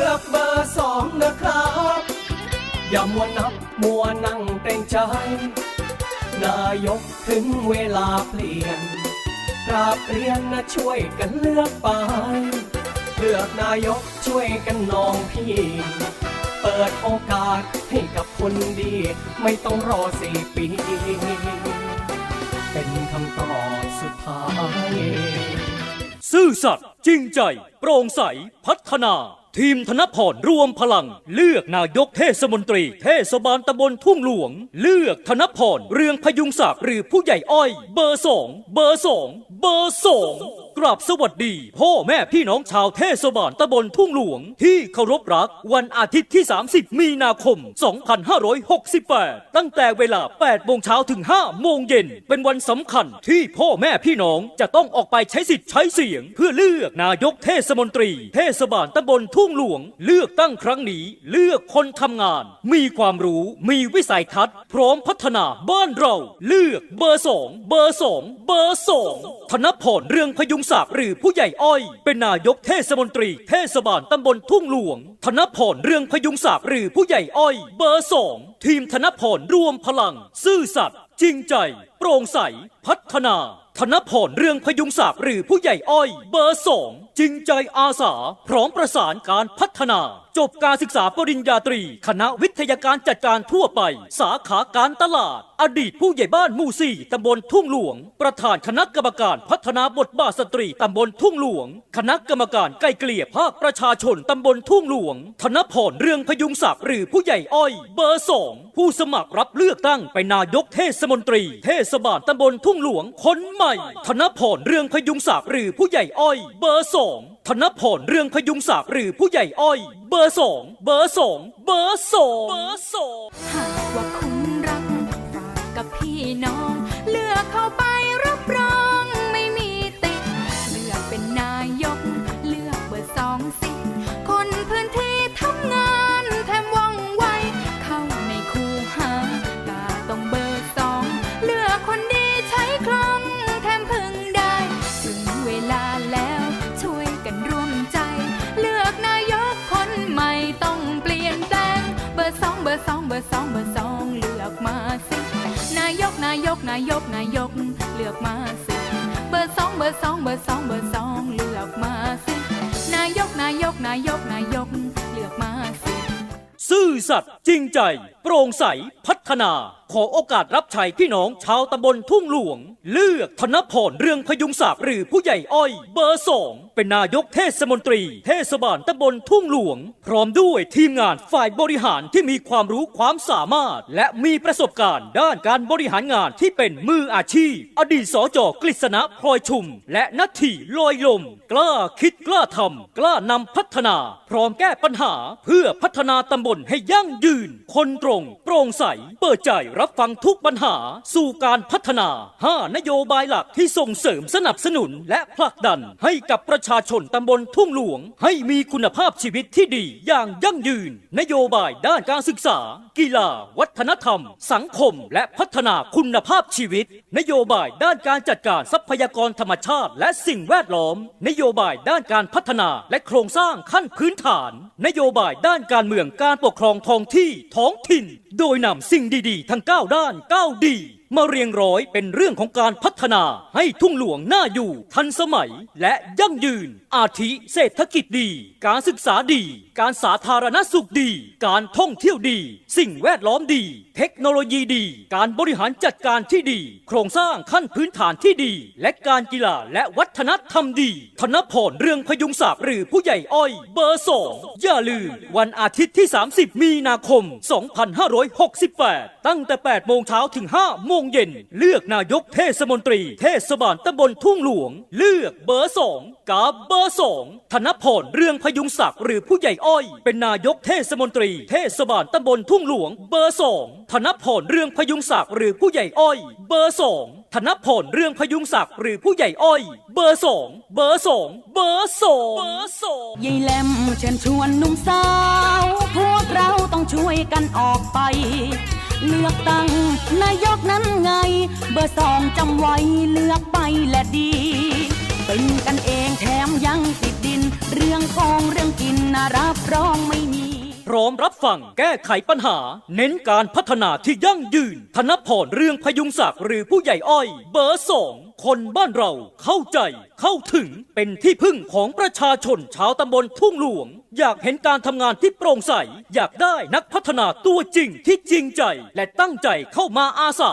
ลือกเบอร์สองนะครับ อย่ามัวนับมัวนั่งเต็งใจ นายกถึงเวลาเปลี่ยนกราบเรียนนะช่วยกันเลือกไป เลือกนายกช่วยกันน้องพี่ เปิดโอกาสให้กับคนดี ไม่ต้องรอสี่ปี เป็นคำตอบสุดท้าย ซื่อสัตย์ จริงใจ โปร่งใส พัฒนา ทีมธนพรรวมพลัง เลือกนายกเทศมนตรี เทศบาลตำบลทุ่งหลวง เลือกธนพรเรืองพยุงศักดิ์หรือผู้ใหญ่อ้อย เบอร์สองเบอร์สองเบอร์สองกราบสวัสดี พ่อแม่พี่น้องชาวเทศบาลตำบลทุ่งหลวง ที่เคารพรัก วันอาทิตย์ที่ 30 มีนาคม 2568 ตั้งแต่เวลา 8 โมงเช้าถึง 5 โมงเย็น เป็นวันสำคัญที่พ่อแม่พี่น้องจะต้องออกไปใช้สิทธิ์ใช้เสียง เพื่อเลือกนายกเทศมนตรี เทศบาลตำบลทุ่งหลวง เลือกตั้งครั้งนี้ เลือกคนทำงาน มีความรู้มีวิสัยทัศน์ พร้อมพัฒนาบ้านเรา เลือกเบอร์สองเบอร์สองเบอร์สองธนพรเรืองพยุงศักดิ์หรือผู้ใหญ่อ้อย เป็นนายกเทศมนตรี เทศบาลตำบลทุ่งหลวง ธนพรเรืองพยุงศักดิ์หรือผู้ใหญ่อ้อย เบอร์สองทีมธนพรรวมพลัง ซื่อสัตย์จริงใจ โปร่งใสพัฒนา ธนพรเรื่องพยุงศักดิ์หรือผู้ใหญ่อ้อยเบอร์สองจริงใจอาสา พร้อมประสานการพัฒนา จบการศึกษาปริญญาตรี คณะวิทยาการจัดการทั่วไป สาขาการตลาด อดีตผู้ใหญ่บ้านหมู่สี่ตำบลทุ่งหลวง ประธานคณะกรรมการพัฒนาบทบาทสตรีตำบลทุ่งหลวง คณะกรรมการไกลเกลี่ยภาคประชาชนตำบลทุ่งหลวง ธนพรเรืองพยุงศักดิ์หรือผู้ใหญ่อ้อย เบอร์สองผู้สมัครรับเลือกตั้งเป็นนายกเทศมนตรี เทศบาลตำบลทุ่งหลวงคนใหม่ ธนพรเรืองพยุงศักดิ์หรือผู้ใหญ่อ้อย เบอร์ส2 ธนพรเรื่องพยุงศักดิ์หรือผู้ใหญ่อ้อย เบอร์สองเบอร์สองเบอร์ 2 เบอร์ 2 เบอร์สองเบอร์สองเบอร์สองเลือกมาสินายกนายกนายกนายกเลือกมาสิ ซื่อสัตย์จริงใจ โปร่งใสพั ฒนาขอโอกาสรับใช้พี่น้องชาวตำบลทุ่งหลวง เลือกธนพรเรืองพยุงศักดิ์หรือผู้ใหญ่อ้อยเบอร์สองเป็นนายกเทศมนตรี เทศบาลตำบลทุ่งหลวง พร้อมด้วยทีมงานฝ่ายบริหารที่มีความรู้ความสามารถ และมีประสบการณ์ด้านการบริหารงานที่เป็นมืออาชีพ อดีตสจกฤษณะพลอยชุม และนัทธีลอยลม กล้าคิดกล้าทำกล้านำพัฒนา พร้อมแก้ปัญหาเพื่อพัฒนาตำบลให้ยั่งยืน คนตรง โปร่งใสเปิดใจรับฟังทุกปัญหา สู่การพัฒนา 5 นโยบายหลักที่ส่งเสริมสนับสนุน และผลักดันให้กับประชาชนตำบลทุ่งหลวง ให้มีคุณภาพชีวิตที่ดีอย่างยั่งยืน นโยบายด้านการศึกษา กีฬา วัฒนธรรม สังคม และพัฒนาคุณภาพชีวิต นโยบายด้านการจัดการทรัพยากรธรรมชาติ และสิ่งแวดล้อม นโยบายด้านการพัฒนาและโครงสร้างขั้นพื้นฐาน นโยบายด้านการเมืองการปกครองท้องที่ท้องถิ่น โดยนำสิ่งดีๆ ทั้ง 9 ด้าน 9 ดี มาเรียงร้อยเป็นเรื่องของการพัฒนาให้ทุ่งหลวงน่าอยู่ ทันสมัยและยั่งยืน อาทิเศรษฐกิจดี การศึกษาดี การสาธารณสุขดี การท่องเที่ยวดี สิ่งแวดล้อมดี เทคโนโลยีดี การบริหารจัดการที่ดี โครงสร้างขั้นพื้นฐานที่ดี และการกีฬาและวัฒนธรรมดี ธนพรเรืองพยุงศักดิ์หรือผู้ใหญ่อ้อยเบอร์สองอย่าลืม วันอาทิตย์ที่ 30 มีนาคม 2568 ตั้งแต่ 8 โมงเช้าถึง 5 โมงเย็น เลือกนายกเทศมนตรี เทศบาลตำบลทุ่งหลวง เลือกเบอร์สองกับเบอร์สองธนพรเรืองพยุงศักดิ์หรือผู้ใหญ่อ้อย เป็นนายกเทศมนตรี เทศบาลตำบลทุ่งหลวง เบอร์สองธนพรเรืองพยุงศักดิ์หรือผู้ใหญ่อ้อย เบอร์สองธนพรเรืองพยุงศักดิ์หรือผู้ใหญ่อ้อย เบอร์สองเบอร์สองเบอร์สองเบอร์สองยายแหลมเชิญชวนหนุ่มสาวพวกเราต้องช่วยกันออกไป เลือกตั้งนายกนั้นไง เบอร์สองจำไว้เลือกไปและดี เป็นกันเองแถมยังติดดินเรือรื่องทองเรื่องกินนะรับรองไม่มีพร้อมรับฟังแก้ไขปัญหา เน้นการพัฒนาที่ยั่งยืน ธนพรเรื่องพยุงศักดิ์หรือผู้ใหญ่อ้อย เบอร์สอง คนบ้านเราเข้าใจเข้าถึงเป็นที่พึ่งของประชาชนชาวตำบลทุ่งหลวง อยากเห็นการทำงานที่โปร่งใส อยากได้นักพัฒนาตัวจริงที่จริงใจ และตั้งใจเข้ามาอาสา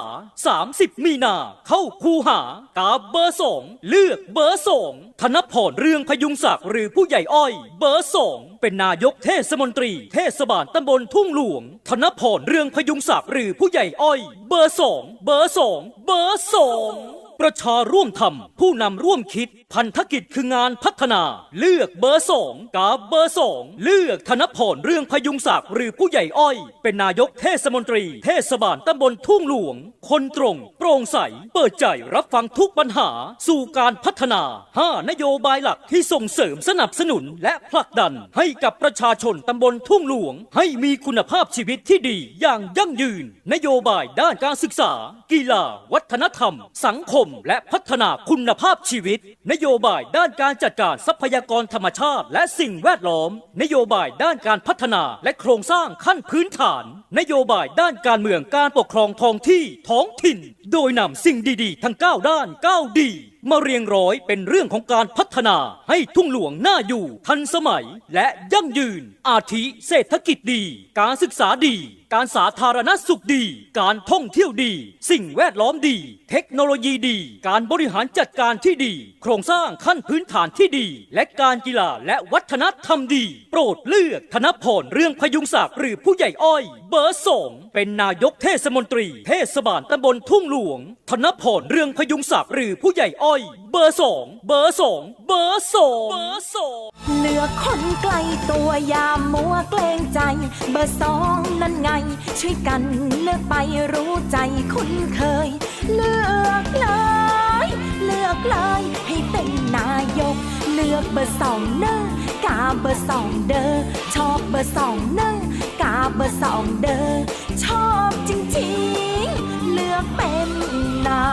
30 มีนาเข้าคูหากาเบอร์สองเลือกเบอร์สองธนพรเรืองพยุงศักดิ์หรือผู้ใหญ่อ้อย เบอร์สองเป็นนายกเทศมนตรี เทศบาลตำบลทุ่งหลวง ธนพรเรืองพยุงศักดิ์หรือผู้ใหญ่อ้อย เบอร์สองเบอร์สองเบอร์สอง ประชาร่วมทำผู้นำร่วมคิดพันธกิจคืองานพัฒนา เลือกเบอร์สองกาเบอร์สองเลือกธนพรเรื่องพยุงศักดิ์หรือผู้ใหญ่อ้อย เป็นนายกเทศมนตรี เทศบาลตำบลทุ่งหลวง คนตรง โปร่งใส เปิดใจรับฟังทุกปัญหา สู่การพัฒนา 5 นโยบายหลักที่ส่งเสริมสนับสนุน และผลักดัน ให้กับประชาชนตำบลทุ่งหลวง ให้มีคุณภาพชีวิตที่ดีอย่างยั่งยืน นโยบายด้านการศึกษา กีฬา วัฒนธรรม สังคม และพัฒนาคุณภาพชีวิตนโยบายด้านการจัดการทรัพยากรธรรมชาติ และสิ่งแวดล้อม นโยบายด้านการพัฒนาและโครงสร้างขั้นพื้นฐาน นโยบายด้านการเมืองการปกครองท้องที่ท้องถิ่น โดยนำสิ่งดีๆ ทั้ง 9 ด้าน 9 ดีมาเรียงร้อยเป็นเรื่องของการพัฒนาให้ทุ่งหลวงน่าอยู่ทันสมัย และยั่งยืน อาทิเศรษฐกิจดี การศึกษาดี การสาธารณสุขดี การท่องเที่ยวดี สิ่งแวดล้อมดี เทคโนโลยีดี การบริหารจัดการที่ดี โครงสร้างขั้นพื้นฐานที่ดี และการกีฬาและวัฒนธรรมดี โปรดเลือกธนพรเรื่องพยุงศักดิ์หรือผู้ใหญ่อ้อย เบอร์สองเป็นนายกเทศมนตรี เทศบาลตำบลทุ่งหลวง ธนพรเรื่องพยุงศักดิ์หรือผู้ใหญ่อ้อยเบอร์สองเบอร์สองเบอร์สองเบอร์สองเลือกคนใกล้ตัวยามมัวเกรงใจ เบอร์สองนั่นไง ช่วยกันเลือกไปรู้ใจคุ้นเคย เลือกเลย เลือกเลย ให้เป็นนายก เลือกเบอร์สองเนอกาเบอร์สองเดอชอบเบอร์สองเนอกาเบอร์สองเดอชอบจริงๆ เลือกเป็นนา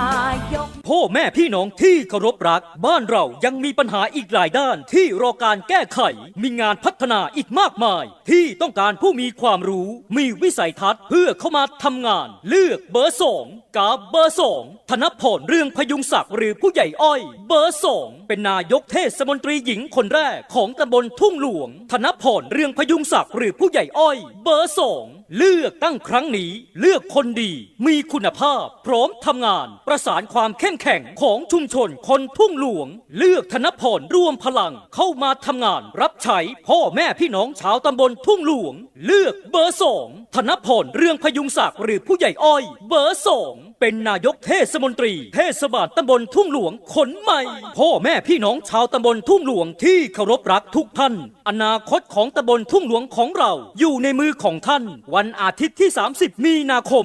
ยกพ่อแม่พี่น้องที่เคารพรัก บ้านเรายังมีปัญหาอีกหลายด้านที่รอการแก้ไข มีงานพัฒนาอีกมากมาย ที่ต้องการผู้มีความรู้ มีวิสัยทัศน์เพื่อเข้ามาทำงาน เลือกเบอร์สองกาเบอร์สองธนพรเรื่องพยุงศักดิ์หรือผู้ใหญ่อ้อย เบอร์สองเป็นนายกเทศมนตรีหญิงคนแรกของตำบลทุ่งหลวง ธนพรเรื่องพยุงศักดิ์หรือผู้ใหญ่อ้อย เบอร์สองเลือกตั้งครั้งนี้ เลือกคนดี มีคุณภาพ พร้อมทำงาน ประสานความเข้มแข็งของชุมชนคนทุ่งหลวง เลือกธนพรร่วมพลังเข้ามาทำงานรับใช้พ่อแม่พี่น้องชาวตำบลทุ่งหลวง เลือกเบอร์สองธนพรเรื่องพยุงศักดิ์หรือผู้ใหญ่อ้อย เบอร์สองเป็นนายกเทศมนตรี เทศบาลตำบลทุ่งหลวงคนใหม่ พ่อแม่พี่น้องชาวตำบลทุ่งหลวงที่เคารพรักทุกท่าน อนาคตของตำบลทุ่งหลวงของเรา อยู่ในมือของท่าน วันอาทิตย์ที่ 30 มีนาคม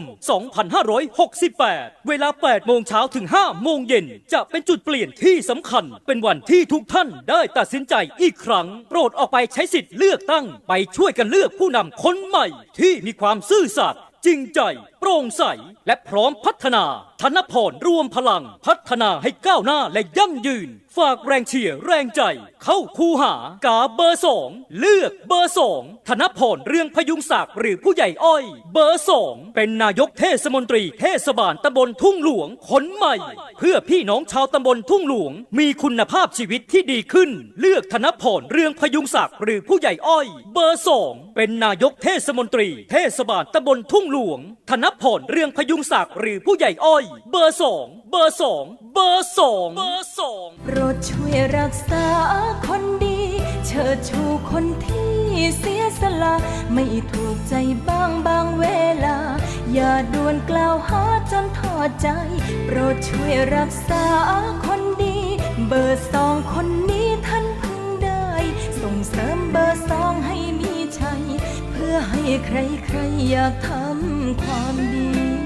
2568 เวลา 8 โมงเช้าถึง 5 โมงเย็น จะเป็นจุดเปลี่ยนที่สำคัญ เป็นวันที่ทุกท่านได้ตัดสินใจอีกครั้ง โปรดออกไปใช้สิทธิ์เลือกตั้ง ไปช่วยกันเลือกผู้นำคนใหม่ ที่มีความซื่อสัตย์จริงใจโปร่งใส และพร้อมพัฒนาธนพรรวมพลังพัฒนาให้ก้าวหน้าและยั่งยืน ฝากแรงเชียร์แรงใจ เข้าคูหากาเบอร์สองเลือกเบอร์สองธนพรเรื่องพยุงศักดิ์หรือผู้ใหญ่อ้อย เบอร์สองเป็นนายกเทศมนตรีเทศบาลตำบลทุ่งหลวงคนใหม่ เพื่อพี่น้องชาวตำบลทุ่งหลวง มีคุณภาพชีวิตที่ดีขึ้น เลือกธนพรเรื่องพยุงศักดิ์หรือผู้ใหญ่อ้อย เบอร์สองเป็นนายกเทศมนตรี เทศบาลตำบลทุ่งหลวงธนพรเรื่องพยุงศักดิ์หรือผู้ใหญ่อ้อย เบอร์สองเบอร์สองเบอร์สองเบอร์สองโปรดช่วยรักษาคนดี เชิดชูคนที่เสียสละ ไม่ถูกใจบ้างบางเวลา อย่าด่วนกล่าวหาจนทอใจ โปรดช่วยรักษาคนดี เบอร์สองคนนี้ท่านพึงได้ ส่งเสริมเบอร์สอง ให้ใครใครๆอยากทำความดี